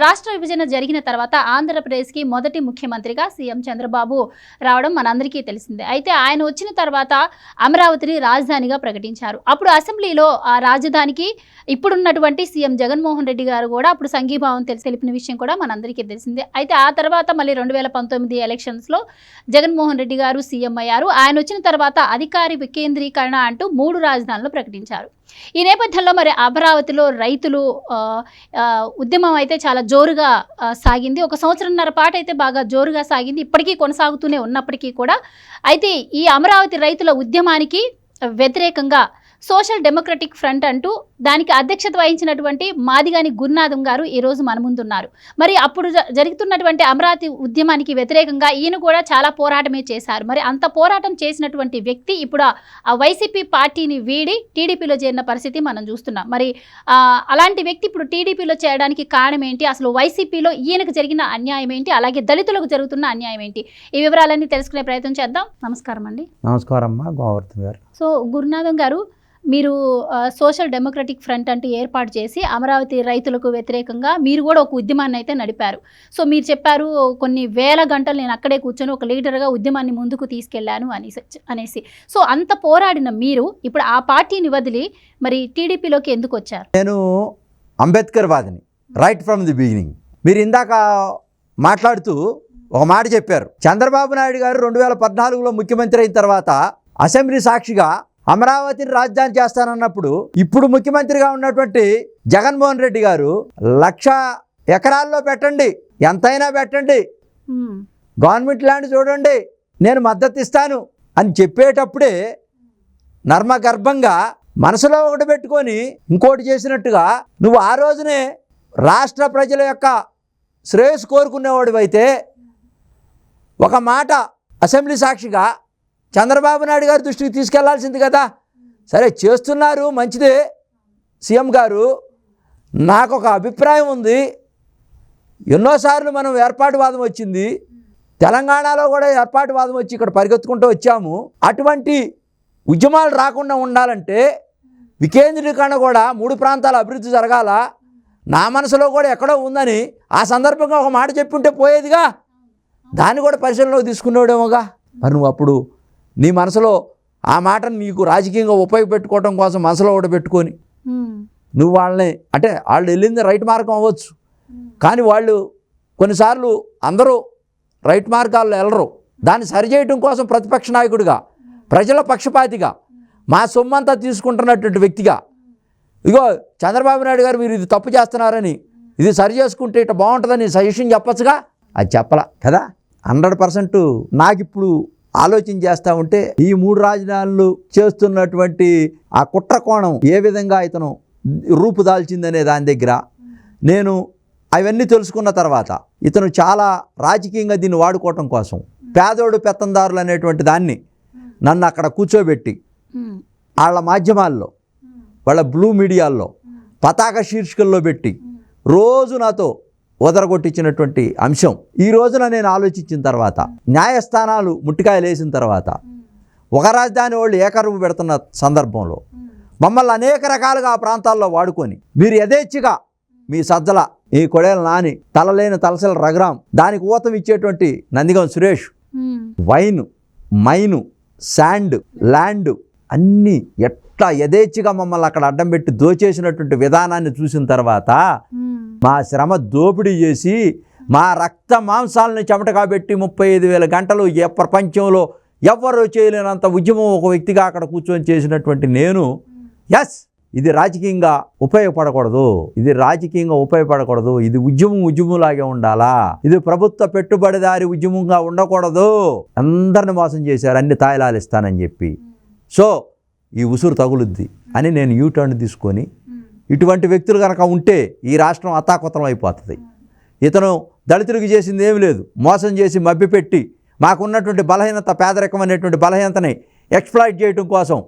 రాష్ట్ర విభజన జరిగిన తర్వాత ఆంధ్రప్రదేశ్కి మొదటి ముఖ్యమంత్రిగా సీఎం చంద్రబాబు రావడం మనందరికీ తెలిసిందే. అయితే ఆయన వచ్చిన తర్వాత అమరావతిని రాజధానిగా ప్రకటించారు. అప్పుడు అసెంబ్లీలో ఆ రాజధానికి ఇప్పుడున్నటువంటి సీఎం జగన్మోహన్ రెడ్డి గారు కూడా అప్పుడు సంఘీభావం తెలిసి తెలిపిన విషయం కూడా మనందరికీ తెలిసిందే. అయితే ఆ తర్వాత మళ్ళీ రెండు వేల పంతొమ్మిది ఎలక్షన్స్లో జగన్మోహన్ రెడ్డి గారు సీఎం అయ్యారు. ఆయన వచ్చిన తర్వాత అధికారి వికేంద్రీకరణ అంటూ మూడు రాజధానులు ప్రకటించారు. ఈ నేపథ్యంలో మరి అమరావతిలో రైతులు ఉద్యమం అయితే చాలా జోరుగా సాగింది. ఒక సంవత్సరంన్నర పాటు అయితే బాగా జోరుగా సాగింది. ఇప్పటికీ కొనసాగుతూనే ఉన్నప్పటికీ కూడా. అయితే ఈ అమరావతి రైతుల ఉద్యమానికి వ్యతిరేకంగా సోషల్ డెమోక్రటిక్ ఫ్రంట్ అంటూ దానికి అధ్యక్షత వహించినటువంటి మాదిగాని గురునాథం గారు ఈ రోజు మన ముందున్నారు. మరి అప్పుడు జరుగుతున్నటువంటి అమరావతి ఉద్యమానికి వ్యతిరేకంగా ఈయన కూడా చాలా పోరాటమే చేశారు. మరి అంత పోరాటం చేసినటువంటి వ్యక్తి ఇప్పుడు ఆ- వైసీపీ పార్టీని వీడి టీడీపీలో చేరిన పరిస్థితి మనం చూస్తున్నాం. మరి అలాంటి వ్యక్తి ఇప్పుడు టీడీపీలో చేరడానికి కారణం ఏంటి? అసలు వైసీపీలో ఈయనకు జరిగిన అన్యాయం ఏంటి? అలాగే దళితులకు జరుగుతున్న అన్యాయం ఏంటి? ఈ వివరాలన్నీ తెలుసుకునే ప్రయత్నం చేద్దాం. నమస్కారం అండి నమస్కారం అమ్మా గోవర్ధన్ గారు. సో గురునాథం గారు మీరు సోషల్ డెమోక్రటిక్ ఫ్రంట్ అంటూ ఏర్పాటు చేసి అమరావతి రైతులకు వ్యతిరేకంగా మీరు కూడా ఒక ఉద్యమాన్ని అయితే నడిపారు. సో మీరు చెప్పారు కొన్ని వేల గంటలు నేను అక్కడే కూర్చొని ఒక లీడర్గా ఉద్యమాన్ని ముందుకు తీసుకెళ్ళాను అనేసి అనేసి. సో అంత పోరాడిన మీరు ఇప్పుడు ఆ పార్టీని వదిలి మరి టీడీపీలోకి ఎందుకు వచ్చారు? నేను అంబేద్కర్ వాదిని రైట్ ఫ్రమ్ ది బిగినింగ్ మీరు ఇందాక మాట్లాడుతూ ఒక మాట చెప్పారు. చంద్రబాబు నాయుడు గారు రెండు వేల పద్నాలుగులో ముఖ్యమంత్రి అయిన తర్వాత అసెంబ్లీ సాక్షిగా అమరావతిని రాజధాని చేస్తానన్నప్పుడు ఇప్పుడు ముఖ్యమంత్రిగా ఉన్నటువంటి జగన్మోహన్ రెడ్డి గారు లక్ష ఎకరాల్లో పెట్టండి. ఎంతైనా పెట్టండి. గవర్నమెంట్ ల్యాండ్ చూడండి. నేను మద్దతు ఇస్తాను అని చెప్పేటప్పుడే నర్మగర్భంగా మనసులో ఒకటి పెట్టుకొని ఇంకోటి చేసినట్టుగా నువ్వు ఆ రోజునే రాష్ట్ర ప్రజల యొక్క శ్రేయస్సు కోరుకునేవాడివైతే ఒక మాట అసెంబ్లీ సాక్షిగా చంద్రబాబు నాయుడు గారి దృష్టికి తీసుకెళ్ళాల్సింది కదా. సరే చేస్తున్నారు మంచిదే. సీఎం గారు నాకు ఒక అభిప్రాయం ఉంది. ఎన్నోసార్లు మనం ఏర్పాటువాదం వచ్చింది. తెలంగాణలో కూడా ఏర్పాటువాదం వచ్చి ఇక్కడ పరిగెత్తుకుంటూ వచ్చాము. అటువంటి ఉద్యమాలు రాకుండా ఉండాలంటే వికేంద్రీకరణ కూడా మూడు ప్రాంతాల అభివృద్ధి జరగాల. నా మనసులో కూడా ఎక్కడో ఉందని ఆ సందర్భంగా ఒక మాట చెప్పుంటే పోయేదిగా. దాన్ని కూడా పరిశీలనలోకి తీసుకునేవాడేమోగా. మరి నువ్వు అప్పుడు నీ మనసులో ఆ మాటను నీకు రాజకీయంగా ఉపయోగపెట్టుకోవడం కోసం మనసులో కూడా పెట్టుకొని. నువ్వు వాళ్ళని అంటే వాళ్ళు వెళ్ళింది రైట్ మార్గం అవ్వచ్చు. కానీ వాళ్ళు కొన్నిసార్లు అందరూ రైట్ మార్గాల్లో వెళ్ళరు దాన్ని సరిచేయటం కోసం ప్రతిపక్ష నాయకుడిగా ప్రజల పక్షపాతిగా మా సొమ్మంతా తీసుకుంటున్నటువంటి వ్యక్తిగా ఇగో చంద్రబాబు నాయుడు గారు మీరు ఇది తప్పు చేస్తున్నారని ఇది సరి చేసుకుంటే ఇట్లా బాగుంటుందని సజెషన్ చెప్పొచ్చుగా? అది చెప్పలా కదా? హండ్రెడ్ పర్సెంట్ నాకు ఇప్పుడు ఆలోచన చేస్తూ ఉంటే ఈ మూడు రాజధానులు చేస్తున్నటువంటి ఆ కుట్ర కోణం ఏ విధంగా ఇతను రూపుదాల్చిందనే దాని దగ్గర నేను అవన్నీ తెలుసుకున్న తర్వాత ఇతను చాలా రాజకీయంగా దీన్ని వాడుకోవటం కోసం పేదోడు పెత్తందారులు అనేటువంటి దాన్ని నన్ను అక్కడ కూర్చోబెట్టి వాళ్ళ మాధ్యమాల్లో వాళ్ళ బ్లూ మీడియాల్లో పతాక శీర్షికల్లో పెట్టి రోజు నాతో వదరగొట్టించినటువంటి అంశం ఈ రోజున నేను ఆలోచించిన తర్వాత న్యాయస్థానాలు ముట్టికాయలు వేసిన తర్వాత ఒక రాజధాని వాళ్ళు ఏకరువు పెడుతున్న సందర్భంలో మమ్మల్ని అనేక రకాలుగా ఆ ప్రాంతాల్లో వాడుకొని మీరు యథేచ్ఛగా మీ సజ్జల ఈ కొడేల నాని తలలేని తలసల రఘురాం దానికి ఊతం ఇచ్చేటువంటి Nandigam Suresh. Wine mine sand land అన్నీ ఎట్లా యథేచ్ఛగా మమ్మల్ని అక్కడ అడ్డం పెట్టి దోచేసినటువంటి విధానాన్ని చూసిన తర్వాత. మా శ్రమ దోపిడీ చేసి మా రక్త మాంసాలను చెమట కాబట్టి ముప్పై ఐదు వేల గంటలు ఏ ప్రపంచంలో ఎవ్వరూ చేయలేనంత ఉద్యమం ఒక వ్యక్తిగా అక్కడ కూర్చొని చేసినటువంటి నేను. ఎస్ ఇది రాజకీయంగా ఉపయోగపడకూడదు. ఇది రాజకీయంగా ఉపయోగపడకూడదు. ఇది ఉద్యమం ఉద్యమంలాగే ఉండాలా? ఇది ప్రభుత్వ పెట్టుబడిదారి ఉద్యమంగా ఉండకూడదు. అందరిని మోసం చేశారు. అన్ని తాయిలాలు ఇస్తానని చెప్పి. సో ఈ ఉసురు తగులుద్ది అని నేను యూటర్న్ తీసుకొని ఇటువంటి వ్యక్తులు కనుక ఉంటే ఈ రాష్ట్రం అతాకుతం అయిపోతుంది. ఇతను దళితులకు చేసింది ఏమీ లేదు. మోసం చేసి మభ్యపెట్టి మాకున్నటువంటి బలహీనత పేదరికం అనేటువంటి బలహీనతని ఎక్స్ప్లాయిట్ చేయడం కోసం.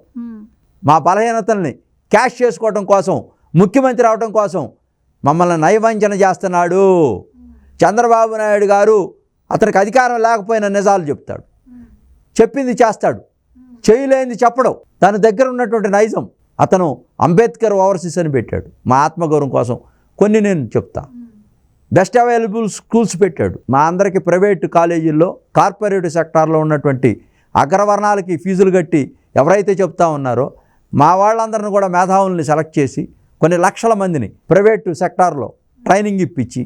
మా బలహీనతల్ని క్యాష్ చేసుకోవడం కోసం ముఖ్యమంత్రి అవడం కోసం మమ్మల్ని నయవంచన చేస్తున్నాడు. చంద్రబాబు నాయుడు గారు అతనికి అధికారం లేకపోయినా నిజాలు చెప్తాడు. చెప్పింది చేస్తాడు. చేయలేనిది చెప్పడం. తన దగ్గర ఉన్నటువంటి నైజం. అతను అంబేద్కర్ ఓవర్సీస్ అని పెట్టాడు. మా ఆత్మగౌరవం కోసం కొన్ని నేను చెప్తా. బెస్ట్ అవైలబుల్ స్కూల్స్ పెట్టాడు. మా అందరికీ ప్రైవేట్ కాలేజీల్లో కార్పొరేట్ సెక్టార్లో ఉన్నటువంటి అగ్రవర్ణాలకి ఫీజులు కట్టి ఎవరైతే చెప్తా ఉన్నారో మా వాళ్ళందరిని కూడా మేధావుల్ని సెలెక్ట్ చేసి కొన్ని లక్షల మందిని ప్రైవేటు సెక్టార్లో ట్రైనింగ్ ఇప్పించి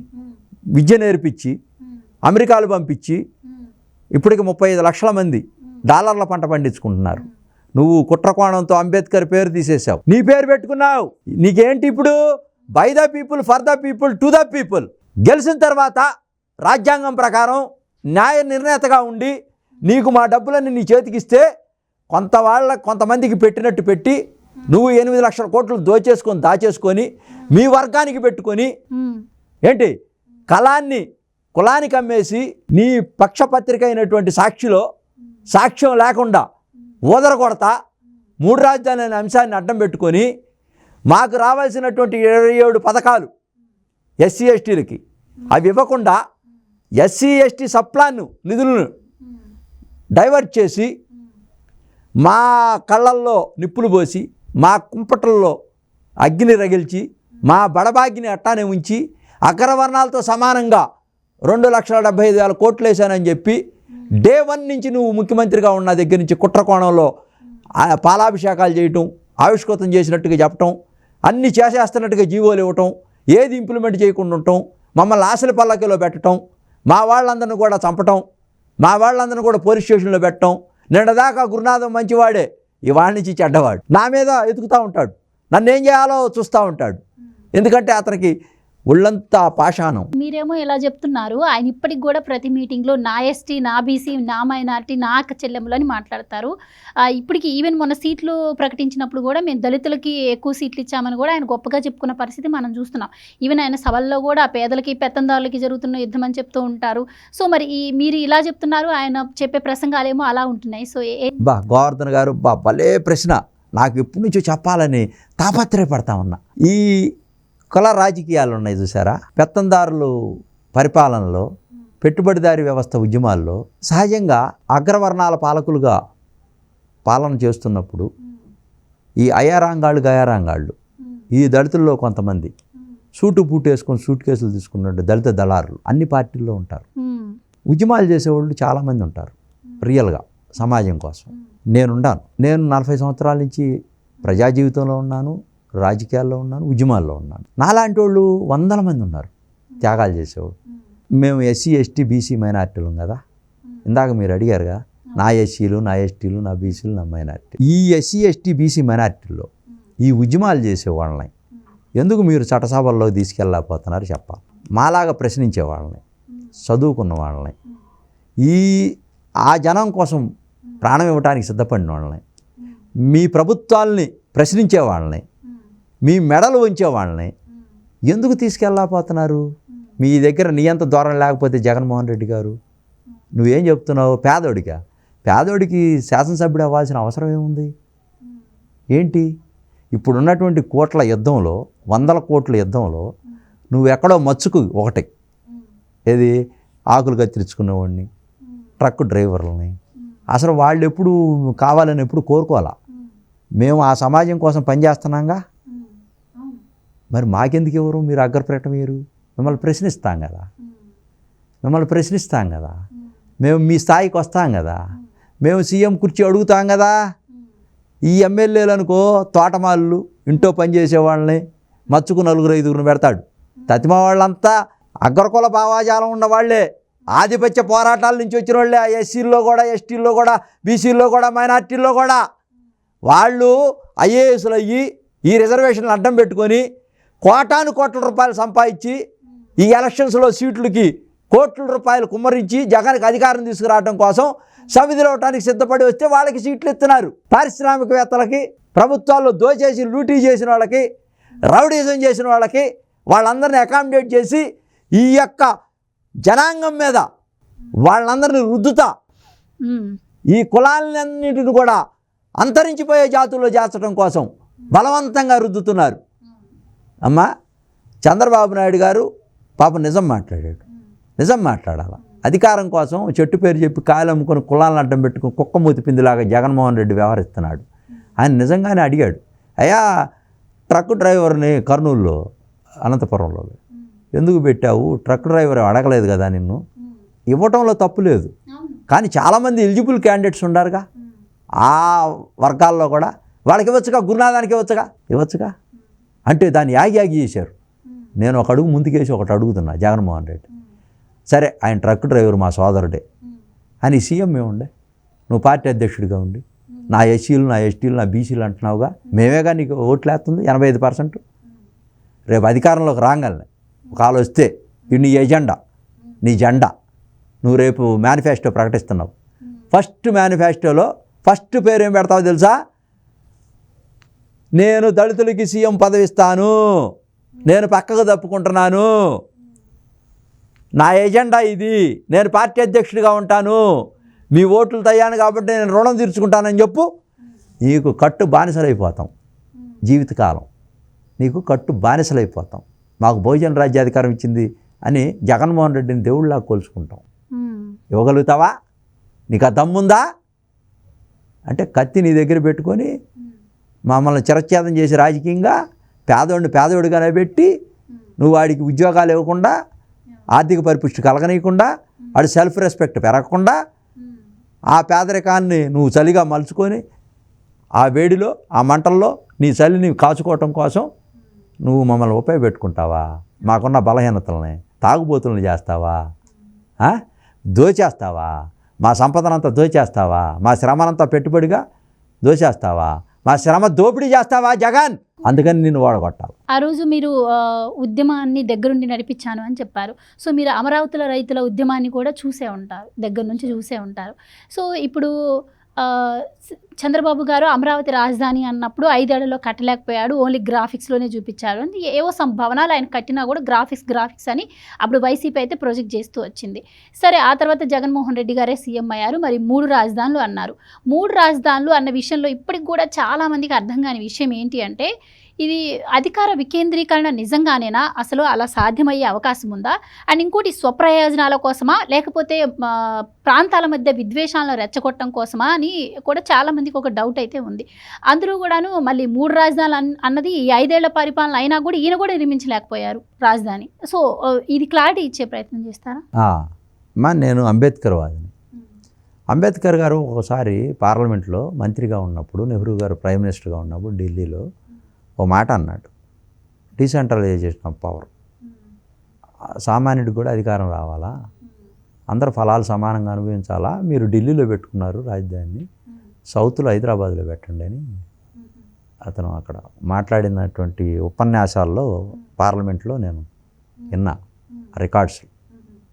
విద్య నేర్పించి అమెరికాలు పంపించి ఇప్పటికి ముప్పై ఐదు లక్షల మంది డాలర్ల పంట పండించుకుంటున్నారు. నువ్వు కుట్రకోణంతో అంబేద్కర్ పేరు తీసేసావు నీ పేరు పెట్టుకున్నావు. నీకేంటి ఇప్పుడు? By the people for the people to the people గెలిచిన తర్వాత రాజ్యాంగం ప్రకారం న్యాయ నిర్ణేతగా ఉండి నీకు మా డబ్బులన్నీ నీ చేతికిస్తే కొంత వాళ్ళ కొంతమందికి పెట్టినట్టు పెట్టి నువ్వు ఎనిమిది లక్షల కోట్లు దోచేసుకొని దాచేసుకొని మీ వర్గానికి పెట్టుకొని ఏంటి? కళాన్ని కులానికి అమ్మేసి నీ పక్షపత్రిక అయినటువంటి సాక్షిలో సాక్ష్యం లేకుండా ఊదర కొడత మూడు రాజధాని అనే అంశాన్ని అడ్డం పెట్టుకొని మాకు రావాల్సినటువంటి ఇరవై ఏడు పథకాలు ఎస్సీ ఎస్టీలకి. అవి ఇవ్వకుండా ఎస్సీ ఎస్టీ సప్లాన్ను నిధులను డైవర్ట్ చేసి మా కళ్ళల్లో నిప్పులు పోసి మా కుంపటల్లో అగ్ని రగిల్చి మా బడబాగ్ని అట్టానే ఉంచి అగ్రవర్ణాలతో సమానంగా రెండు లక్షల డెబ్బై ఐదు వేల కోట్లు వేశానని చెప్పి డే వన్ నుంచి నువ్వు ముఖ్యమంత్రిగా ఉన్న దగ్గర నుంచి కుట్రకోణంలో ఆ పాలాభిషేకాలు చేయటం ఆవిష్కృతం చేసినట్టుగా చెప్పటం అన్నీ చేసేస్తున్నట్టుగా జీవోలు ఇవ్వటం ఏది ఇంప్లిమెంట్ చేయకుండా ఉండటం మమ్మల్ని ఆశల పల్లకిలో పెట్టడం మా వాళ్ళందరిని కూడా చంపటం మా వాళ్ళందరిని కూడా పోలీస్ స్టేషన్లో పెట్టడం నిన్నదాకా గురునాథం మంచివాడే ఇవాళ నుంచి చెడ్డవాడు. నా మీద ఎతుకుతూ ఉంటాడు. నన్ను ఏం చేయాలో చూస్తూ ఉంటాడు. ఎందుకంటే అతనికి ఒళ్ళంతా పాషాణం. మీరేమో ఇలా చెప్తున్నారు. ఆయన ఇప్పటికి కూడా ప్రతి మీటింగ్లో నా ఎస్టీ నా బీసీ నా మైనార్టీ నా అక్క చెల్లెములు అని మాట్లాడతారు. ఇప్పటికి ఈవెన్ మొన్న సీట్లు ప్రకటించినప్పుడు కూడా మేము దళితులకి ఎక్కువ సీట్లు ఇచ్చామని కూడా ఆయన గొప్పగా చెప్పుకున్న పరిస్థితి మనం చూస్తున్నాం. ఈవెన్ ఆయన సభల్లో కూడా పేదలకి పెత్తందారులకి జరుగుతున్న యుద్ధం అని చెప్తూ ఉంటారు. సో మరి ఈ మీరు ఇలా చెప్తున్నారు. ఆయన చెప్పే ప్రసంగాలేమో అలా ఉంటున్నాయి. సో బా గోవర్ధన్ గారు బా భలే ప్రశ్న. నాకు ఎప్పటి నుంచో చెప్పాలని తాపత్రయపడతా ఉన్నా. ఈ కుల రాజకీయాలు ఉన్నాయి చూసారా పెత్తందారులు పరిపాలనలో పెట్టుబడిదారి వ్యవస్థ ఉద్యమాల్లో సహజంగా అగ్రవర్ణాల పాలకులుగా పాలన చేస్తున్నప్పుడు ఈ అయారాంగాళ్ళు గయారాంగాళ్ళు ఈ దళితుల్లో కొంతమంది సూటు పూటు వేసుకొని సూట్ కేసులు తీసుకున్నట్టు దళిత దళారులు అన్ని పార్టీల్లో ఉంటారు. ఉద్యమాలు చేసేవాళ్ళు చాలామంది ఉంటారు రియల్గా సమాజం కోసం. నేనుండాను నేను నలభై సంవత్సరాల నుంచి ప్రజా జీవితంలో ఉన్నాను. రాజకీయాల్లో ఉన్నాను ఉద్యమాల్లో ఉన్నాను. నాలాంటి వాళ్ళు వందల మంది ఉన్నారు త్యాగాలు చేసేవాళ్ళు మేము ఎస్సీ ఎస్టీ బీసీ మైనార్టీలు కదా? ఇందాక మీరు అడిగారుగా నా ఎస్సీలు నా ఎస్టీలు నా బీసీలు నా మైనార్టీ. ఈ ఎస్సీ ఎస్టీ బీసీ మైనార్టీల్లో ఈ ఉద్యమాలు చేసే వాళ్ళని ఎందుకు మీరు చట్టసభల్లో తీసుకెళ్ళకపోతున్నారు చెప్పాలి? మాలాగా ప్రశ్నించే వాళ్ళని చదువుకున్న వాళ్ళని ఈ ఆ జనం కోసం ప్రాణం ఇవ్వడానికి సిద్ధపడిన వాళ్ళని మీ ప్రభుత్వాల్ని ప్రశ్నించే వాళ్ళని మీ మెడలు ఉంచే వాళ్ళని ఎందుకు తీసుకెళ్ళకపోతున్నారు మీ దగ్గర నీ అంత దూరం లేకపోతే జగన్మోహన్ రెడ్డి గారు? నువ్వేం చెప్తున్నావు? పేదోడికా? పేదోడికి శాసనసభ్యుడు అవ్వాల్సిన అవసరం ఏముంది? ఏంటి? ఇప్పుడున్నటువంటి కోట్ల యుద్ధంలో వందల కోట్ల యుద్ధంలో నువ్వు ఎక్కడో మచ్చుకు ఒకటి. ఏది? ఆకులు కత్తిరించుకునేవాడిని ట్రక్ డ్రైవర్లని. అసలు వాళ్ళు ఎప్పుడు కావాలని ఎప్పుడు కోరుకోవాలా? మేము ఆ సమాజం కోసం పనిచేస్తున్నాంగా? మరి మాకెందుకు ఎవరు మీరు అగ్రపేట మీరు మిమ్మల్ని ప్రశ్నిస్తాం కదా. మిమ్మల్ని ప్రశ్నిస్తాం కదా. మేము మీ స్థాయికి వస్తాం కదా. మేము సీఎం కుర్చీ అడుగుతాం కదా. ఈ ఎమ్మెల్యేలు అనుకో తోటమాళ్ళు ఇంట్లో పనిచేసే వాళ్ళని మచ్చుకు నలుగురు ఐదుగురిని పెడతాడు. తతిమ వాళ్ళంతా అగ్రకుల భావాజాలం ఉన్నవాళ్ళే ఆధిపత్య పోరాటాల నుంచి వచ్చిన వాళ్ళే. ఎస్సీల్లో కూడా ఎస్టీల్లో కూడా బీసీల్లో కూడా మైనార్టీల్లో కూడా. వాళ్ళు ఐఏఎస్లు అయ్యి ఈ రిజర్వేషన్లు అడ్డం పెట్టుకొని కోటాను కోట్ల రూపాయలు సంపాదించి ఈ ఎలక్షన్స్లో సీట్లకి కోట్ల రూపాయలు కుమ్మరించి జగన్కి అధికారం తీసుకురావడం కోసం సమిధిలోవటానికి సిద్ధపడి వస్తే వాళ్ళకి సీట్లు ఇస్తున్నారు. పారిశ్రామికవేత్తలకి ప్రభుత్వాల్లో దోచేసి లూటీ చేసిన వాళ్ళకి రౌడీజం చేసిన వాళ్ళకి వాళ్ళందరినీ అకామిడేట్ చేసి ఈ యొక్క జనాంగం మీద వాళ్ళందరినీ రుద్దుతా. ఈ కులాలన్నింటిని కూడా అంతరించిపోయే జాతుల్లో చేర్చడం కోసం బలవంతంగా రుద్దుతున్నారు. అమ్మా చంద్రబాబు నాయుడు గారు పాప నిజం మాట్లాడాడు. నిజం మాట్లాడాల? అధికారం కోసం చెట్టు పేరు చెప్పి కాయలు అమ్ముకొని కులాలను అడ్డం పెట్టుకుని కుక్క మూతి పిందిలాగా జగన్మోహన్ రెడ్డి వ్యవహరిస్తున్నాడు. ఆయన నిజంగానే అడిగాడు అయ్యా ట్రక్ డ్రైవర్ని కర్నూలులో అనంతపురంలో ఎందుకు పెట్టావు? ట్రక్ డ్రైవర్ అడగలేదు కదా నిన్ను? ఇవ్వటంలో తప్పు లేదు. కానీ చాలామంది ఎలిజిబుల్ క్యాండిడేట్స్ ఉండారుగా. ఆ వర్గాల్లో కూడా వాళ్ళకి ఇవ్వచ్చుగా గురునాథానికి ఇవ్వచ్చుగా? ఇవ్వచ్చుగా? అంటే దాన్ని యాగి యాగి చేశారు. నేను ఒక అడుగు ముందుకేసి ఒకటి అడుగుతున్నా జగన్మోహన్ రెడ్డి. సరే ఆయన ట్రక్ డ్రైవర్ మా సోదరుడే. అని సీఎం ఉండే నువ్వు పార్టీ అధ్యక్షుడిగా ఉండి నా ఎస్సీలు నా ఎస్టీలు నా బీసీలు అంటున్నావుగా మేమేగా నీకు ఓట్లు వేస్తుంది ఎనభై ఐదు పర్సెంట్? రేపు అధికారంలోకి రాగానే ఒక వస్తే ఇది నీ ఎజెండా నీ జెండా. నువ్వు రేపు మేనిఫెస్టో ప్రకటిస్తున్నావు. ఫస్ట్ మేనిఫెస్టోలో ఫస్ట్ పేరు ఏం పెడతావో తెలుసా? నేను దళితులకి సీఎం పదవి ఇస్తాను నేను పక్కకు తప్పుకుంటున్నాను. నా ఎజెండా ఇది. నేను పార్టీ అధ్యక్షుడిగా ఉంటాను. మీ ఓట్లు తయ్యాను కాబట్టి నేను రుణం తీర్చుకుంటానని చెప్పు. నీకు కట్టు బానిసలైపోతాం. జీవితకాలం. నీకు కట్టు బానిసలైపోతాం. మాకు భోజన రాజ్యాధికారం ఇచ్చింది అని జగన్మోహన్ రెడ్డిని దేవుళ్ళలా కోల్చుకుంటాం. ఇవ్వగలుగుతావా? నీకు ఆ దమ్ముందా? అంటే కత్తి నీ దగ్గర పెట్టుకొని మమ్మల్ని చిరచ్ఛేదం చేసి రాజకీయంగా పేదోడిని పేదోడిగానే పెట్టి నువ్వు వాడికి ఉద్యోగాలు ఇవ్వకుండా ఆర్థిక పరిపుష్టి కలగనీయకుండా వాడి సెల్ఫ్ రెస్పెక్ట్ పెరగకుండా ఆ పేదరికాన్ని నువ్వు చలిగా మలుచుకొని ఆ వేడిలో ఆ మంటల్లో నీ చలిని కాచుకోవటం కోసం నువ్వు మమ్మల్ని ఉపయోగపెట్టుకుంటావా? మాకున్న బలహీనతల్ని తాగుబోతులను చేస్తావా? దోచేస్తావా? మా సంపదనంతా దోచేస్తావా? మా శ్రమనంతా పెట్టుబడిగా దోచేస్తావా? మా శ్రమ దోపిడీ చేస్తావా జగన్? అందుకని నేను ఓడగొట్టాలి. ఆ రోజు మీరు ఉద్యమాన్ని దగ్గరుండి నడిపించాను అని చెప్పారు. సో మీరు అమరావతిలో రైతుల ఉద్యమాన్ని కూడా చూసే ఉంటారు దగ్గర నుంచి చూసే ఉంటారు. సో ఇప్పుడు చంద్రబాబు గారు అమరావతి రాజధాని అన్నప్పుడు ఐదేళ్ళలో కట్టలేకపోయాడు ఓన్లీ గ్రాఫిక్స్లోనే చూపించారు అంటే ఏవో some భవనాలు ఆయన కట్టినా కూడా గ్రాఫిక్స్ గ్రాఫిక్స్ అని అప్పుడు వైసీపీ అయితే ప్రొజెక్ట్ చేస్తూ వచ్చింది. సరే ఆ తర్వాత జగన్మోహన్ రెడ్డి గారే సీఎం అయ్యారు మరి మూడు రాజధానులు అన్నారు. మూడు రాజధానులు అన్న విషయంలో ఇప్పటికి కూడా చాలామందికి అర్థం కాని విషయం ఏంటి అంటే ఇది అధికార వికేంద్రీకరణ నిజంగానేనా? అసలు అలా సాధ్యమయ్యే అవకాశం ఉందా? అండ్ ఇంకోటి స్వప్రయోజనాల కోసమా? లేకపోతే ప్రాంతాల మధ్య విద్వేషాలను రెచ్చగొట్టడం కోసమా? అని కూడా చాలా మందికి ఒక డౌట్ అయితే ఉంది. అందరూ కూడాను మళ్ళీ మూడు రాజధానులు అన్- అన్నది ఈ ఐదేళ్ళ పరిపాలన అయినా కూడా ఈయన కూడా నిర్మించలేకపోయారు రాజధాని. సో ఇది క్లారిటీ ఇచ్చే ప్రయత్నం చేస్తారా? మా నేను అంబేద్కర్ వాదిని. అంబేద్కర్ గారు ఒకసారి పార్లమెంట్లో మంత్రిగా ఉన్నప్పుడు నెహ్రూ గారు ప్రైమ్ మినిస్టర్గా ఉన్నప్పుడు ఢిల్లీలో ఓ మాట అన్నాడు. డీసెంట్రలైజేషన్ ఆఫ్ పవర్ సామాన్యుడికి కూడా అధికారం రావాలా? అందరు ఫలాలు సమానంగా అనుభవించాలా? మీరు ఢిల్లీలో పెట్టుకున్నారు రాజధానిని. సౌత్లో హైదరాబాద్లో పెట్టండి అని అతను అక్కడ మాట్లాడినటువంటి ఉపన్యాసాల్లో పార్లమెంట్లో నేను విన్నా రికార్డ్స్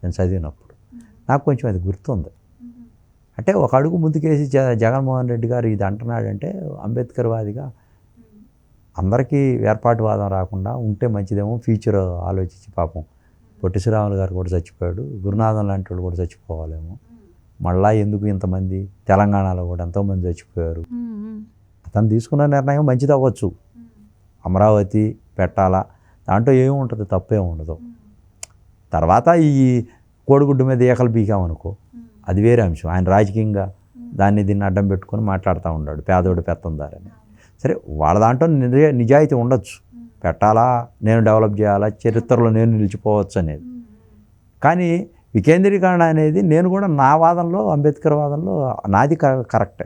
నేను చదివినప్పుడు. నాకు కొంచెం అది గుర్తుంది. అంటే ఒక అడుగు ముందుకేసి జగన్మోహన్ రెడ్డి గారు ఇది అంటున్నాడంటే అంబేద్కర్ వాదిగా అందరికీ ఏర్పాటువాదం రాకుండా ఉంటే మంచిదేమో ఫ్యూచర్ ఆలోచించి పాపం. పొట్టి శ్రీరాములు గారు కూడా చచ్చిపోయాడు. గురునాథం లాంటి వాళ్ళు కూడా చచ్చిపోవాలేమో. మళ్ళా ఎందుకు ఇంతమంది? తెలంగాణలో కూడా ఎంతోమంది చచ్చిపోయారు. అతను తీసుకున్న నిర్ణయం మంచిది అవ్వచ్చు. అమరావతి పెట్టాలా? దాంట్లో ఏమి ఉంటుంది? తప్పేం ఉండదు. తర్వాత ఈ కోడిగుడ్డు మీద ఏకలు బీకామనుకో అది వేరే అంశం. ఆయన రాజకీయంగా దాన్ని దీన్ని అడ్డం పెట్టుకొని మాట్లాడుతూ ఉన్నాడు. పేదోడు పెత్తందారని. సరే వాళ్ళ దాంట్లో నిజ నిజాయితీ ఉండొచ్చు. పెట్టాలా నేను డెవలప్ చేయాలా చరిత్రలో నేను నిలిచిపోవచ్చు అనేది. కానీ వికేంద్రీకరణ అనేది నేను కూడా నా వాదనలో అంబేద్కర్ వాదనలో నాది కర- కరెక్టే.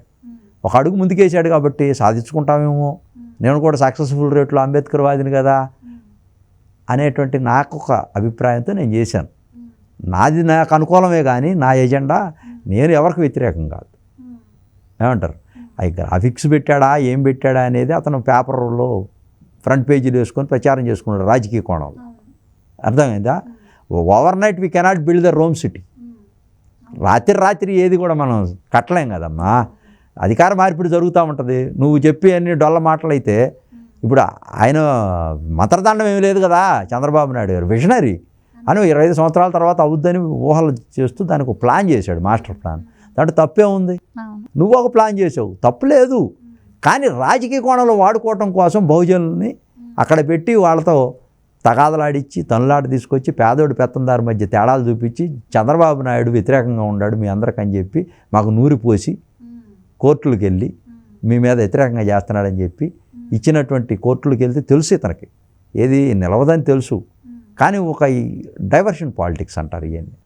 ఒక అడుగు ముందుకేసాడు కాబట్టి సాధించుకుంటామేమో. నేను కూడా సక్సెస్ఫుల్ రేట్లో అంబేద్కర్ వాదిని కదా అనేటువంటి నాకు ఒక అభిప్రాయంతో నేను చేశాను. నాది నాకు అనుకూలమే కానీ నా ఎజెండా నేను ఎవరికి వ్యతిరేకం కాదు. ఏమంటారు? అవి గ్రాఫిక్స్ పెట్టాడా ఏం పెట్టాడా అనేది అతను పేపర్లో ఫ్రంట్ పేజీలు వేసుకొని ప్రచారం చేసుకున్నాడు రాజకీయ కోణంలో. అర్థమైందా? Overnight we cannot build the Rome city రాత్రి రాత్రి ఏది కూడా మనం కట్టలేం కదమ్మా. అధికార మార్పిడి జరుగుతూ ఉంటుంది. నువ్వు చెప్పి అన్ని డొల్ల మాటలైతే ఇప్పుడు ఆయన మంత్రదండం ఏమీ లేదు కదా చంద్రబాబు నాయుడు గారు విజనరీ అని ఇరవై ఐదు సంవత్సరాల తర్వాత అవుద్దని ఊహలు చేస్తూ దానికి ఒక ప్లాన్ చేశాడు మాస్టర్ ప్లాన్ దాంట్లో తప్పే ఉంది. నువ్వు ఒక ప్లాన్ చేసావు. తప్పు లేదు. కానీ రాజకీయ కోణంలో వాడుకోవటం కోసం బహుజనుల్ని అక్కడ పెట్టి వాళ్ళతో తగాదలాడిచ్చి తనులాట తీసుకొచ్చి పేదోడు పెత్తందారి మధ్య తేడాలు చూపించి చంద్రబాబు నాయుడు వ్యతిరేకంగా ఉన్నాడు మీ అందరికని చెప్పి మాకు నూరి పోసి కోర్టులకు వెళ్ళి మీ మీద వ్యతిరేకంగా చేస్తున్నాడని చెప్పి ఇచ్చినటువంటి కోర్టులకు వెళ్తే తెలుసు ఇతనికి. ఏది నిలవదని తెలుసు. కానీ ఒక ఈ డైవర్షన్ పాలిటిక్స్ అంటారు ఇవన్నీ.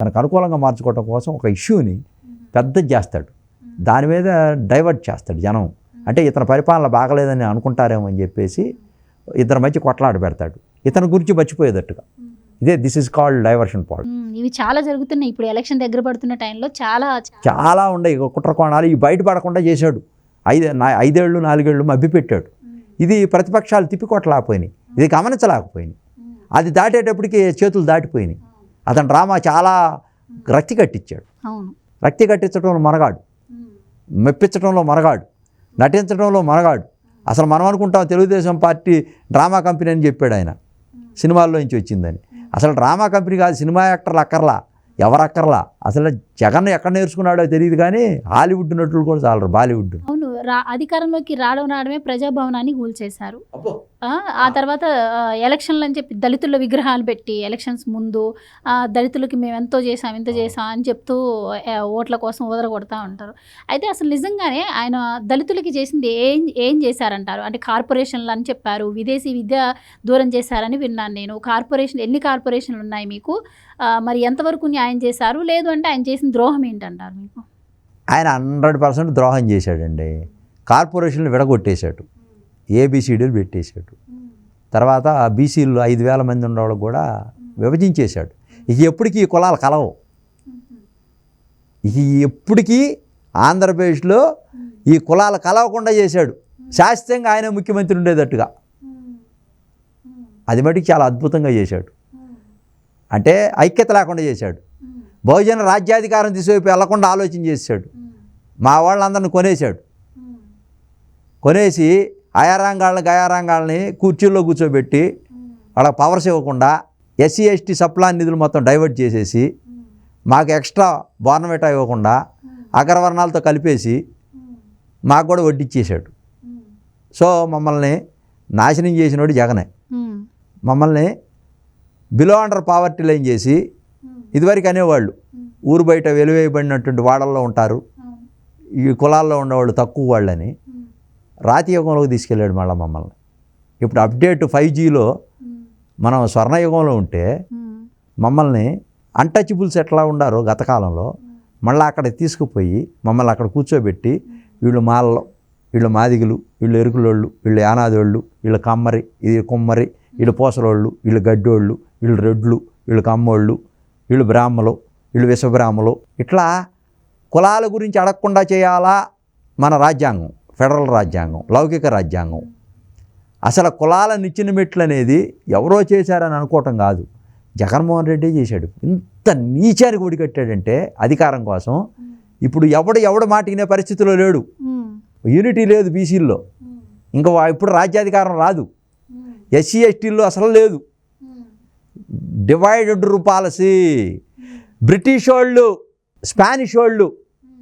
తనకు అనుకూలంగా మార్చుకోవడం కోసం ఒక ఇష్యూని పెద్దది చేస్తాడు. దాని మీద డైవర్ట్ చేస్తాడు జనం. అంటే ఇతని పరిపాలన బాగలేదని అనుకుంటారేమో అని చెప్పేసి ఇతని మధ్య కొట్లాడ పెడతాడు. ఇతని గురించి మర్చిపోయేటట్టుగా. ఇదే this is called diversion hmm. ఇవి చాలా జరుగుతున్నాయి. ఇప్పుడు ఎలక్షన్ దగ్గర పడుతున్న టైంలో చాలా చాలా ఉండే కుట్ర కోణాలు ఈ బయటపడకుండా చేశాడు. ఐదు నా ఐదేళ్ళు నాలుగేళ్ళు మభ్యపెట్టాడు. ఇది ప్రతిపక్షాలు తిప్పికొట్టలేకపోయినాయి ఇది గమనించలేకపోయినాయి. అది దాటేటప్పటికి చేతులు దాటిపోయినాయి. అతను డ్రామా చాలా రక్తి కట్టించాడు. రక్తి కట్టించడంలో మనగాడు. మెప్పించడంలో మనగాడు. నటించడంలో మనగాడు. అసలు మనం అనుకుంటాం తెలుగుదేశం పార్టీ డ్రామా కంపెనీ అని చెప్పాడు ఆయన. సినిమాల్లో నుంచి వచ్చిందని. అసలు డ్రామా కంపెనీ కాదు సినిమా యాక్టర్లు అక్కర్లా ఎవరు అక్కర్లా అసలు జగన్ ఎక్కడ నేర్చుకున్నాడో తెలియదు కానీ హాలీవుడ్ నటులు కూడా చాలరు బాలీవుడ్ రా అధికారంలోకి రావడం రావడమే ప్రజాభవనాన్ని కూల్చేశారు ఆ, ఆ తర్వాత ఎలక్షన్లు అని చెప్పి దళితుల విగ్రహాలు పెట్టి ఎలక్షన్స్ ముందు దళితులకి మేము ఎంతో చేసాం ఇంత చేసాం అని చెప్తూ ఓట్ల కోసం కొడతా ఉంటారు. అయితే అసలు నిజంగానే ఆయన దళితులకి చేసింది ఏం ఏం చేశారంటారు? అంటే కార్పొరేషన్లు అని చెప్పారు విదేశీ విద్య దూరం చేశారని విన్నాను నేను. కార్పొరేషన్ ఎన్ని కార్పొరేషన్లు ఉన్నాయి మీకు? మరి ఎంతవరకు న్యాయం చేశారు? లేదు అంటే ఆయన చేసిన ద్రోహం ఏంటంటారు మీకు? ఆయన హండ్రెడ్ పర్సెంట్ ద్రోహం చేశాడండి. కార్పొరేషన్లు విడగొట్టేశాడు. ఏబిసిడీలు పెట్టేశాడు. తర్వాత బీసీలు ఐదు వేల మంది ఉండేవాళ్ళకి కూడా విభజించేశాడు. ఇక ఎప్పటికీ ఈ కులాలు కలవు. ఇక ఎప్పటికీ ఆంధ్రప్రదేశ్లో ఈ కులాలు కలవకుండా చేశాడు. శాశ్వతంగా ఆయన ముఖ్యమంత్రి ఉండేటట్టుగా. అది మటుకు చాలా అద్భుతంగా చేశాడు. అంటే ఐక్యత లేకుండా చేశాడు. బహుజన రాజ్యాధికారం తీసుకువైపు వెళ్ళకుండా ఆలోచన చేశాడు. మా వాళ్ళందరిని కొనేశాడు. కొనేసి అయారాంగాళ్ళని గయారాంగాళ్ళని కుర్చీల్లో కూర్చోబెట్టి వాళ్ళకి పవర్స్ ఇవ్వకుండా ఎస్సీ ఎస్టీ సప్లాన్ నిధులు మొత్తం డైవర్ట్ చేసేసి మాకు ఎక్స్ట్రా బోర్నమేటా ఇవ్వకుండా అగ్రవర్ణాలతో కలిపేసి మాకు కూడా వడ్డిచ్చేసాడు సో మమ్మల్ని నాశనం చేసినోడు జగనే. మమ్మల్ని బిలో అండర్ పావర్టీ లైన్ చేసి ఇదివరకు అనేవాళ్ళు. ఊరు బయట వెలువేయబడినటువంటి వాడల్లో ఉంటారు. ఈ కులాల్లో ఉండేవాళ్ళు తక్కువ వాళ్ళని. రాతి యుగంలోకి తీసుకెళ్ళాడు మళ్ళీ మమ్మల్ని. ఇప్పుడు అప్డేట్ ఫైవ్ జీలో మనం స్వర్ణయుగంలో ఉంటే మమ్మల్ని అన్టచబుల్స్ ఎట్లా ఉండారో గతకాలంలో మళ్ళీ అక్కడ తీసుకుపోయి మమ్మల్ని అక్కడ కూర్చోబెట్టి వీళ్ళు మాలలో వీళ్ళు మాదిగులు వీళ్ళు ఎరుకులోళ్ళు వీళ్ళు యానాదోళ్ళు వీళ్ళు కమ్మరి ఇది కుమ్మరి వీళ్ళు పూసలోళ్ళు వీళ్ళు గడ్డోళ్ళు వీళ్ళు రెడ్లు వీళ్ళు కమ్మోళ్ళు వీళ్ళు బ్రాహ్మలు వీళ్ళు విశ్వబ్రాహ్మలు. ఇట్లా కులాల గురించి అడగకుండా చేయాలా మన రాజ్యాంగం? ఫెడరల్ రాజ్యాంగం లౌకిక రాజ్యాంగం. అసలు కులాల నిచ్చిన మెట్లు అనేది ఎవరో చేశారని అనుకోవటం కాదు. జగన్మోహన్ రెడ్డి చేశాడు. ఇంత నీచానికి ఒడికట్టాడంటే అధికారం కోసం ఇప్పుడు ఎవడు ఎవడు మాట వినే పరిస్థితిలో లేడు. యూనిటీ లేదు బీసీల్లో. ఇంకా ఇప్పుడు రాజ్యాధికారం రాదు. ఎస్సీ ఎస్టీల్లో అసలు లేదు. Divided policy. బ్రిటిష్ వాళ్ళు స్పానిష్ వాళ్ళు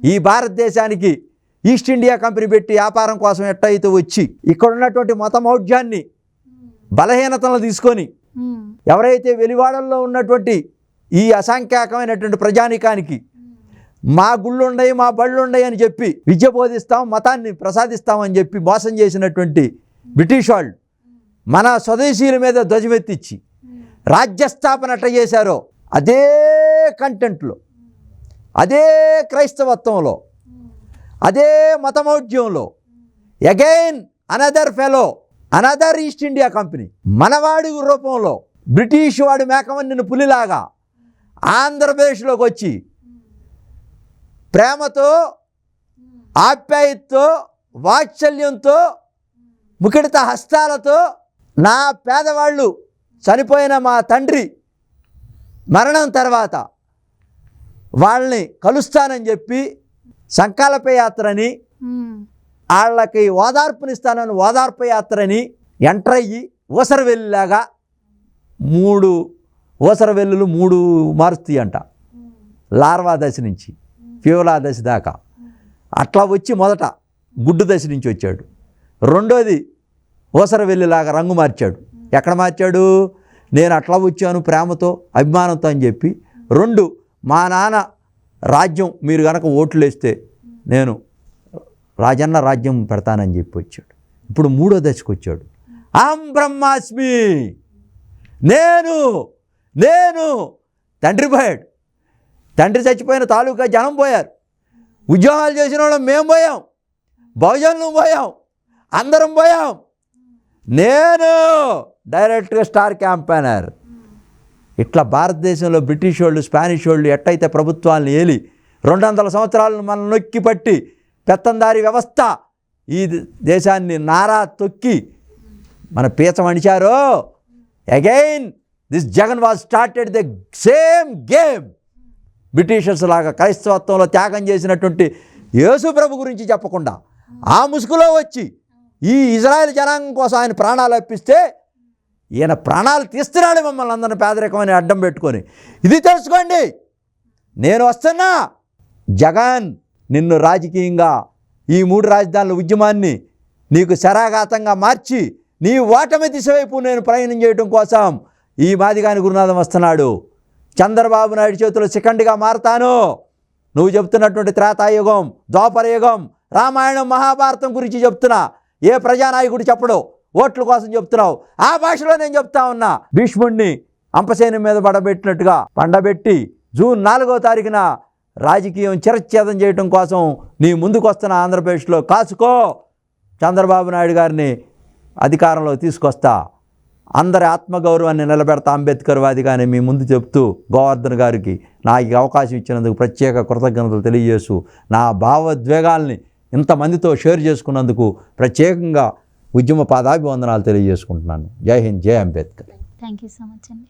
ఈ భారతదేశానికి ఈస్ట్ ఇండియా కంపెనీ పెట్టి వ్యాపారం కోసం ఎట్టయితే వచ్చి ఇక్కడ ఉన్నటువంటి మతమౌఢ్యాన్ని బలహీనతలను తీసుకొని మ్మ్. ఎవరైతే వెలివాడల్లో ఉన్నటువంటి ఈ అసంఖ్యాకమైనటువంటి ప్రజానికానికి మా గుళ్ళు ఉండయి మా బళ్ళు ఉండయి అని చెప్పి విద్య బోధిస్తాం మతాన్ని ప్రసాదిస్తామని చెప్పి మోసం చేసినటువంటి బ్రిటిష్ వాళ్ళు మన స్వదేశీయుల మీద ధ్వజమెత్తిచ్చి రాజ్యస్థాపన ఎట్లా చేశారో అదే కంటెంట్లో అదే క్రైస్తవత్వంలో అదే మతమౌఢ్యంలో. Again another fellow another East India Company మనవాడి రూపంలో బ్రిటిష్ వాడి మేకమన్నిన పులిలాగా ఆంధ్రప్రదేశ్లోకి వచ్చి ప్రేమతో ఆప్యాయతతో వాత్సల్యంతో ముఖడిత హస్తాలతో నా పేదవాళ్ళు చనిపోయిన మా తండ్రి మరణం తర్వాత వాళ్ళని కలుస్తానని చెప్పి సంకల్ప యాత్రని. వాళ్ళకి ఓదార్పునిస్తానని ఓదార్పు యాత్రని ఎంటర్ అయ్యి ఊసరవెల్లిలాగా మూడు ఊసరవెల్లులు మూడు మారుస్తాయి అంట. లార్వా దశ నుంచి ప్యూలా దశ దాకా. అట్లా వచ్చి మొదట గుడ్డు దశ నుంచి వచ్చాడు. రెండోది ఊసరవెల్లిలాగా రంగు మార్చాడు. ఎక్కడ మార్చాడు? నేను అట్లా వచ్చాను ప్రేమతో అభిమానంతో అని చెప్పి. రెండు మా నాన్న రాజ్యం మీరు కనుక ఓట్లు వేస్తే నేను రాజన్న రాజ్యం పెడతానని చెప్పి వచ్చాడు. ఇప్పుడు మూడో దశకు వచ్చాడు. ఆం బ్రహ్మాస్మి నేను నేను తండ్రి పోయాడు. తండ్రి చచ్చిపోయిన తాలూకా జనం పోయారు. ఉద్యోగాలు చేసిన వాళ్ళం మేము పోయాం. బహుజనులు పోయాం. అందరం పోయాం. నేను డైరెక్ట్గా స్టార్ క్యాంపెయినర్. ఇట్లా భారతదేశంలో బ్రిటిష్ వాళ్ళు స్పానిష్ వాళ్ళు ఎట్టయితే ప్రభుత్వాలను ఏలి రెండు వందల సంవత్సరాలను మనం నొక్కి పట్టి పెత్తందారి వ్యవస్థ ఈ దేశాన్ని నారా తొక్కి మన పీచ మణిచారో again this Jagan was started the same game Britishers లాగా క్రైస్తవత్వంలో త్యాగం చేసినటువంటి యేసు ప్రభు గురించి చెప్పకుండా ఆ ముసుగులో వచ్చి ఈ ఇజ్రాయెల్ జనాంగం కోసం ఆయన ప్రాణాలు అర్పిస్తే ఈయన ప్రాణాలు తీస్తున్నాడు మమ్మల్ని అందరిని పేదరికమని అడ్డం పెట్టుకొని. ఇది తెలుసుకోండి. నేను వస్తున్నా. జగన్ నిన్ను రాజకీయంగా ఈ మూడు రాజధానుల ఉద్యమాన్ని నీకు శరాఘాతంగా మార్చి నీ ఓటమి దిశవైపు నేను ప్రయాణం చేయడం కోసం ఈ మాదిగాని గురునాథం వస్తున్నాడు. చంద్రబాబు నాయుడు చేతిలో సెకండ్గా మారతాను. నువ్వు చెప్తున్నటువంటి త్రేతాయుగం ద్వాపరయుగం రామాయణం మహాభారతం గురించి చెప్తున్నా. ఏ ప్రజానాయకుడు చెప్పడు. ఓట్ల కోసం చెప్తున్నావు. ఆ భాషలో నేను చెప్తా ఉన్నా. భీష్ముడిని అంపసేని మీద పడబెట్టినట్టుగా పండబెట్టి జూన్ నాలుగో తారీఖున రాజకీయం చిరచ్ఛేదం చేయడం కోసం నీ ముందుకు వస్తున్న ఆంధ్రప్రదేశ్లో కాసుకో. చంద్రబాబు నాయుడు గారిని అధికారంలో తీసుకొస్తా. అందరి ఆత్మగౌరవాన్ని నిలబెడతా అంబేద్కర్ వాదిగానే మీ ముందు చెప్తూ గోవర్ధన్ గారికి నాకు అవకాశం ఇచ్చినందుకు ప్రత్యేక కృతజ్ఞతలు తెలియజేస్తూ నా భావోద్వేగాల్ని ఇంతమందితో షేర్ చేసుకున్నందుకు ప్రత్యేకంగా ఉద్యమ పాదాభివందనాలు తెలియజేసుకుంటున్నాను. Jai Hind Jai Ambedkar. Thank you so much అండి